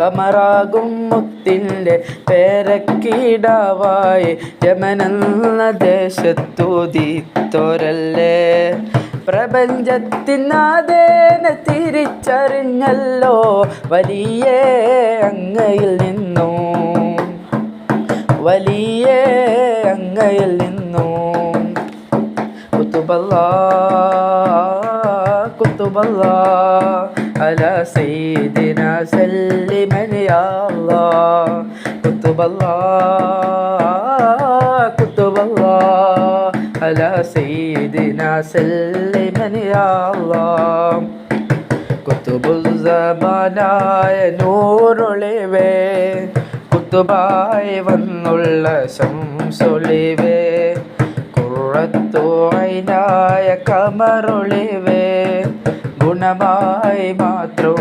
കമറാകും മുത്തിന്റെ പേരക്കീടാവായി. യമനെന്ന ദേശത്തുതിത്തോരല്ലേ പ്രപഞ്ചത്തിനാദേനെ തിരിച്ചറിഞ്ഞല്ലോ. വലിയ അങ്ങയിൽ നിന്നു. വലിയ അങ്ങയിൽ നിന്നു. കുത്തുബല്ലാ. കുത്തുബുസമാനായ നൂറൊളിവേ കുത്തുബായി വന്നുള്ള ശംസൊളിവേ കുറത്തുവൈനായ കമറൊളിവേ पुनय मात्र